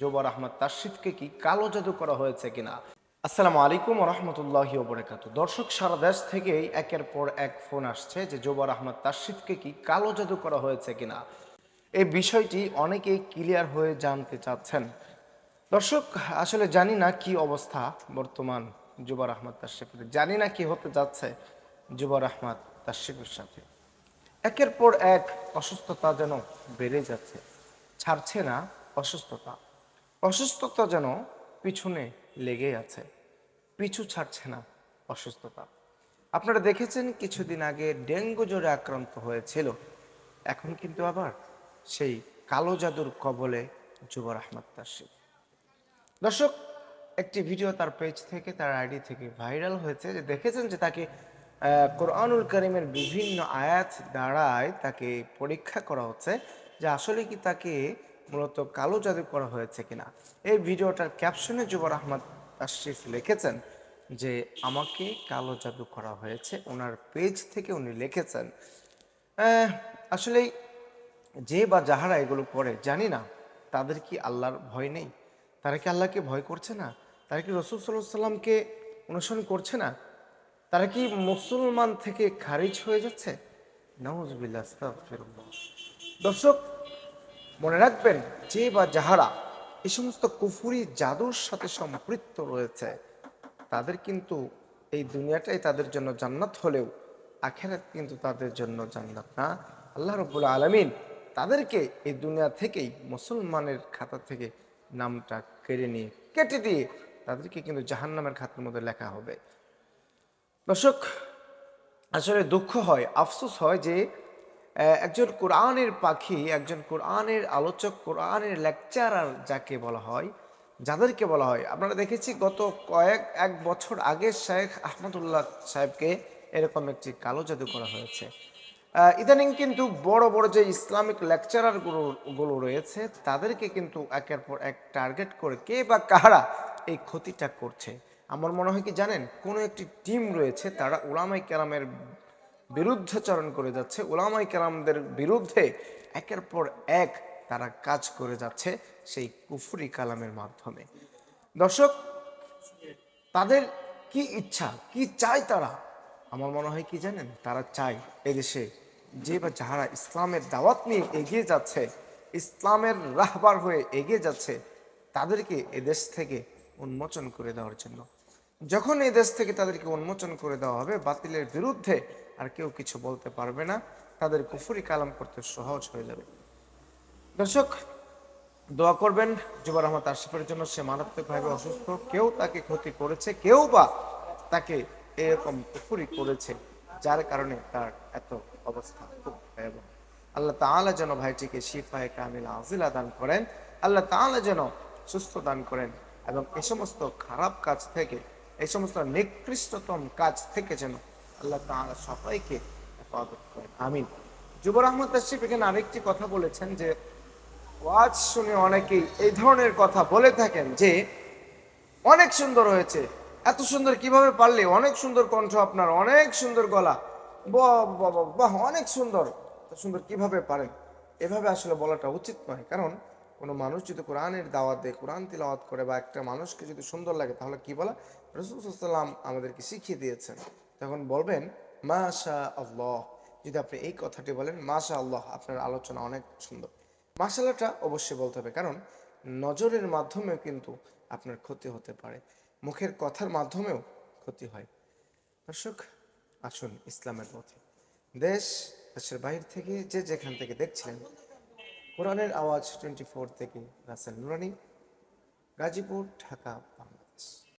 জোবার আহমদ তাশরিফকে কি কালো জাদু করা হয়েছে কিনা? আসসালামু আলাইকুম রহমতুল্লাহি ওবরাকাত দর্শক, সারা দেশ থেকেই একের পর এক ফোন আসছে যে জোবার আহমদ তাশরিফকে কি কালো জাদু করা হয়েছে কিনা? এই বিষয়টি অনেকেই ক্লিয়ার হয়ে জানতে চাচ্ছেন। দর্শক, আসলে জানি না কি অবস্থা বর্তমান জুবার আহমদ তাশরিফের। জানি না কি হতে যাচ্ছে জুবার আহমদ তাশরিফের সাথে। একের পর এক অসুস্থতা যেন বেড়ে যাচ্ছে। ছাড়ছে না অসুস্থতা। অসুস্থতা যেন পিছনে লেগে আছে। পিছু ছাড়ছে না অসুস্থতা। আপনারা দেখেছেন কিছুদিন আগে ডেঙ্গু জ্বরে আক্রান্ত হয়েছিল। এখন কিন্তু আবার সেই কালো জাদুর কবলে যুবর আহমদ তাশরিফ দর্শক, একটি ভিডিও তার পেজ থেকে, তার আইডি থেকে ভাইরাল হয়েছে যে দেখেছেন যে তাকে কোরআনুল করিমের বিভিন্ন আয়াত দ্বারায় তাকে পরীক্ষা করা হচ্ছে। যে আসলে কি তাকে মূলত কালো জাদু করা হয়েছে কিনা। এই ভিডিওটার ক্যাপশনে জুবর আহমদ আশরিফ লিখেছেন যে আমাকে কালো জাদু করা হয়েছে। ওনার পেজ থেকে উনি লিখেছেন আহ, আসলেই যে বা যাহারা এগুলো করে জানি না তাদের কি আল্লাহর ভয় নেই? তারা কি আল্লাহকে ভয় করছে না? তারা কি রসুল সাল্লাহ সাল্লামকে অনুসরণ করছে না? তারা কি মুসলমান থেকে খারিজ হয়ে যাচ্ছে? আস্তাগফিরুল্লাহ। দর্শক মনে রাখবেন, যে বা যাহারা এই সমস্ত কুফুরি জাদুর সাথে সম্পৃক্ত রয়েছে, তাদের কিন্তু এই দুনিয়াটাই তাদের জন্য জান্নাত হলেও আখেরাত কিন্তু তাদের জন্য জান্নাত না। আল্লাহ রব্বুল আলমিন তাদেরকে এই দুনিয়া থেকেই মুসলমানের খাতা থেকে নামটা কেড়ে নিয়ে, কেটে দিয়ে তাদেরকে কিন্তু জাহান্নামের খাতার মধ্যে লেখা হবে। দর্শক, আসলে দুঃখ হয়, আফসোস হয় যে একজন কোরআনের পাখি, একজন কোরআনের আলোচক, কোরআনের লেকচারার যাকে বলা হয়, যাদেরকে বলা হয়। আপনারা দেখেছি গত কয়েক, এক বছর আগে শেখ আহমদুল্লাহ সাহেবকে এরকম একটি কালো জাদু করা হয়েছে। ইদানিং কিন্তু বড় বড় যে ইসলামিক লেকচারারগুলো রয়েছে, তাদেরকে কিন্তু একের পর এক টার্গেট করে কে বা কারা এই ক্ষতিটা করছে। আমার মনে হয় কি জানেন, কোনো একটি টিম রয়েছে, তারা উলামাই কেরামের বিরুদ্ধাচরণ করে যাচ্ছে। ওলামাই কেরামদের বিরুদ্ধে একের পর এক তারা কাজ করে যাচ্ছে সেই কুফুরি কালামের মাধ্যমে। দর্শক, তাদের কি ইচ্ছা, কি চায় তারা? আমার মনে হয় কি জানেন? তারা চায় এদেশে যে বা যাহারা ইসলামের দাওয়াত নিয়ে এগিয়ে যাচ্ছে, ইসলামের রাহবার হয়ে এগিয়ে যাচ্ছে, তাদেরকে এদেশ থেকে উন্মোচন করে দেওয়ার জন্য। যখন এই দেশ থেকে তাদেরকে উন্মোচন করে দেওয়া হবে, বাতিলের বিরুদ্ধে আর কেউ কিছু বলতে পারবে না। তাদের কুফুরি কালাম করতে সহজ হয়ে যাবে। দর্শক, দোয়া করবেন জুবার আহমদ আশিফের জন্য। সে মারাত্মকভাবে অসুস্থ। কেউ তাকে ক্ষতি করেছে, কেউ বা তাকে এরকম কুফুরি করেছে, যার কারণে তার এত অবস্থা খুব ভয়াবহ। আল্লাহ তাআলা যেন ভাইটিকে শিফায়ে কামিল আজিলা দান করেন, আল্লাহ তাআলা যেন সুস্থ দান করেন এবং এ সমস্ত খারাপ কাজ থেকে এই সমস্ত নিকৃষ্টতম কাজ থেকে যেন আল্লাহ তাআলা সবাইকে হেফাজত করেন। আমিন। যুবর আহমদ তাশরিফ এখানে আরেকটি কথা বলেছেন যে, ওয়াজ শুনে অনেকেই এই ধরনের কথা বলে থাকেন যে, অনেক সুন্দর হয়েছে। এত সুন্দর কীভাবে পারলে? অনেক সুন্দর কণ্ঠ আপনার, অনেক সুন্দর গলা। বাহ অনেক সুন্দর। সুন্দর কীভাবে পারেন? এভাবে আসলে বলাটা উচিত নয়। কারণ কোনো মানুষ যদি কোরআনের দাওয়াত দেয়, কোরআন তিলাওয়াত করে বা একটা মানুষকে যদি সুন্দর লাগে, তাহলে কি বলা? রসুলাম আমাদেরকে শিখিয়ে দিয়েছেন। তখন বলবেন মাশা আল্লাহ যদি আপনি এই কথাটি বলেন মাশা আল্লাহ আপনার আলোচনা অনেক সুন্দর। মাসালাটা অবশ্যই বলতে হবে, কারণ নজরের মাধ্যমেও কিন্তু আপনার ক্ষতি হতে পারে। মুখের কথার মাধ্যমেও ক্ষতি হয়। দর্শক, আসুন ইসলামের পথে। দেশ, দেশের বাইরে থেকে যে যেখান থেকে দেখছিলেন কোরআনের আওয়াজ টোয়েন্টি ফোর থেকে রাসেল নুরানি গাজীপুর ঢাকা বাংলাদেশ।